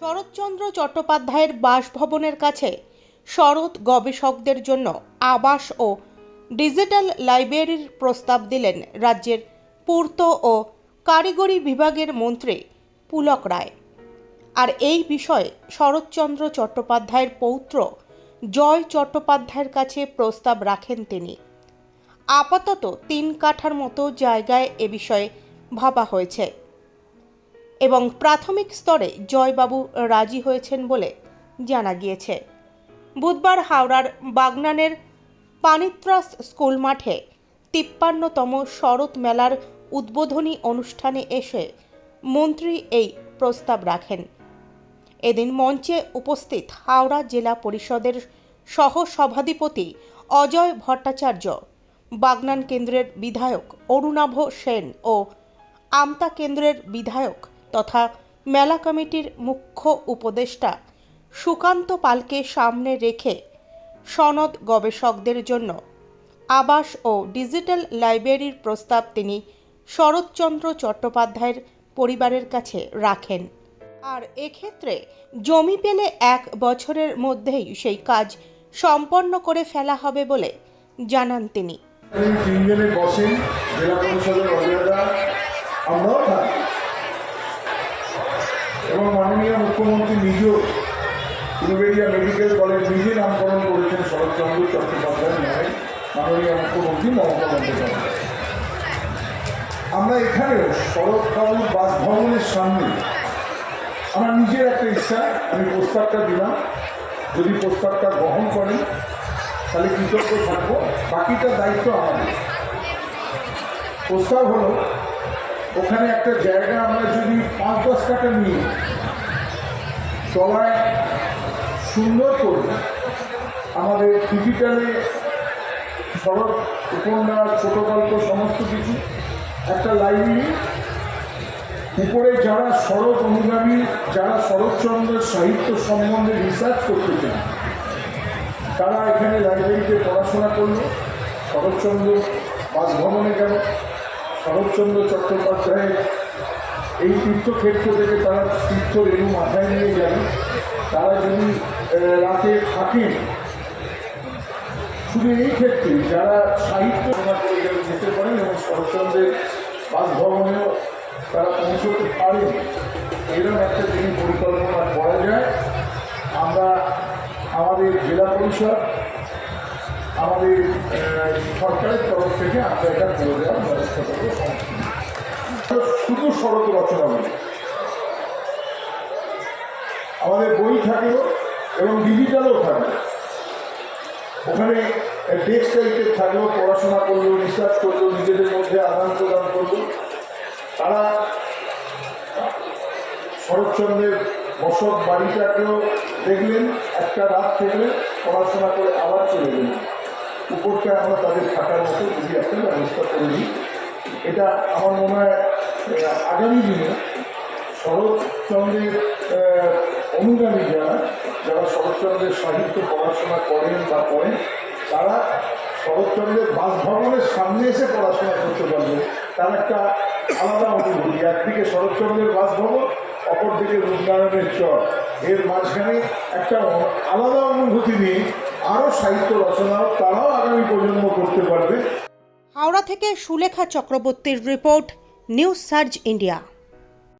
শরৎচন্দ্র চট্টোপাধ্যায়ের বাসভবনের কাছে শরৎ গবেষকদের জন্য আবাস ও ডিজিটাল লাইব্রেরির প্রস্তাব দিলেন রাজ্যের পূর্ত ও কারিগরি বিভাগের মন্ত্রী পুলক রায়। আর এই বিষয়ে শরৎচন্দ্র চট্টোপাধ্যায়ের পৌত্র জয় চট্টোপাধ্যায়ের কাছে প্রস্তাব রাখেন তিনি। আপাতত তিন কাঠার মতো জায়গায় এ বিষয়ে ভাবা হয়েছে। এবং প্রাথমিক স্তরে জয়বাবু রাজি হয়েছেন বলে জানা গিয়েছে। বুধবার হাওড়ার বাগনানের পানিত্রাস স্কুল মাঠে তিপ্পান্নতম শরৎ মেলার উদ্বোধনী অনুষ্ঠানে এসে মন্ত্রী এই প্রস্তাব রাখেন। এদিন মঞ্চে উপস্থিত হাওড়া জেলা পরিষদের সহ সভাধিপতি অজয় ভট্টাচার্য, বাগনান কেন্দ্রের বিধায়ক অরুণাভ সেন ও আমতা কেন্দ্রের বিধায়ক তথা মেলা কমিটির মুখ্য উপদেষ্টা সুকান্ত পালকে সামনে রেখে সনদ গবেষকদের জন্য আবাস ও ডিজিটাল লাইব্রেরির প্রস্তাব তিনি শরৎচন্দ্র চট্টোপাধ্যায়ের পরিবারের কাছে রাখেন। আর এক্ষেত্রে জমি পেলে এক বছরের মধ্যেই সেই কাজ সম্পন্ন করে ফেলা হবে বলে জানান তিনি। তিনজনে বসেন জেলা পরিষদের আমরাও থাকি। এবং মাননীয় মুখ্যমন্ত্রী নিজেও উলুবেড়িয়া মেডিকেল কলেজ নিজে নামকরণ করেছেন শরৎচন্দ্র চট্টোপাধ্যায় নামে। মাননীয় মুখ্যমন্ত্রী মমতা বন্দ্যোপাধ্যায়। আমরা এখানেও শরৎবাবুর বাসভবনের সামনে আমার নিজের একটা ইচ্ছা, আমি প্রস্তাবটা দিলাম। যদি প্রস্তাবটা গ্রহণ করেন, তাহলে কৃতজ্ঞ থাকব। বাকিটা দায়িত্ব আমাদের। প্রস্তাব হলো ওখানে একটা জায়গা আমরা যদি পাঁচ দশ টাকা নিয়ে সবাই সুন্দর করে, আমাদের ডিজিটালে শরৎ উপন্যাস ছোট গল্প সমস্ত কিছু, একটা লাইব্রেরি, উপরে যারা শরৎ অনুগামী, যারা শরৎচন্দ্রের সাহিত্য সম্বন্ধে রিসার্চ করতে চান, তারা এখানে লাইব্রেরিতে পড়াশোনা করল, শরৎচন্দ্র বাসভবনে গেল। শরৎচন্দ্র চট্টোপাধ্যায়ের এই তীর্থক্ষেত্র থেকে তারা তীর্থ রেণু মাথায় নিয়ে গেল তারা যদি রাতে থাকেন, শুধু এই ক্ষেত্রে যারা সাহিত্য যেতে পারেন এবং শরৎচন্দ্রের বাসভবনেও তারা পৌঁছতে পারেন, এরকম একটা যদি পরিকল্পনা করা যায়, আমরা আমাদের জেলা পরিষদ আমাদের সরকারের তরফ থেকে আমরা এটা করে দেওয়ার ব্যবস্থা করব। শুধু শরৎ রচনা বলে আমাদের বই থাকল এবং ডিজিটালও থাকবে ওখানে ডেস্ক টাইপের থাকল, পড়াশোনা করল রিসার্চ করল, নিজেদের মধ্যে আদান প্রদান করল। তারা শরৎচন্দ্রের বসত বাড়িটাকেও দেখলেন, একটা রাত থেকে পড়াশোনা করে আবার চলে গেলেন। উপরটা আমরা তাদের থাকার মতো যদি একটা ব্যবস্থা করে দিই এটা আমার মনে হয় আগামী দিনে শরৎচন্দ্রের অনুগামী যারা যারা শরৎচন্দ্রের সাহিত্য পড়াশোনা করেন বা করেন, তারা শরৎচন্দ্রের বাসভবনের সামনে এসে পড়াশোনা করতে পারবে। তার একটা আলাদা অনুভূতি একদিকে শরৎচন্দ্রের বাসভবন, অপরদিকে রূপনারায়ণের চর। এর মাঝখানে একটা আলাদা অনুভূতি নিয়ে আরও সাহিত্য রচনা তারাও আগামী করতে পারবে। হাওড়া থেকে সুলেখা চক্রবর্তীর রিপোর্ট নিউজ সার্চ ইন্ডিয়া।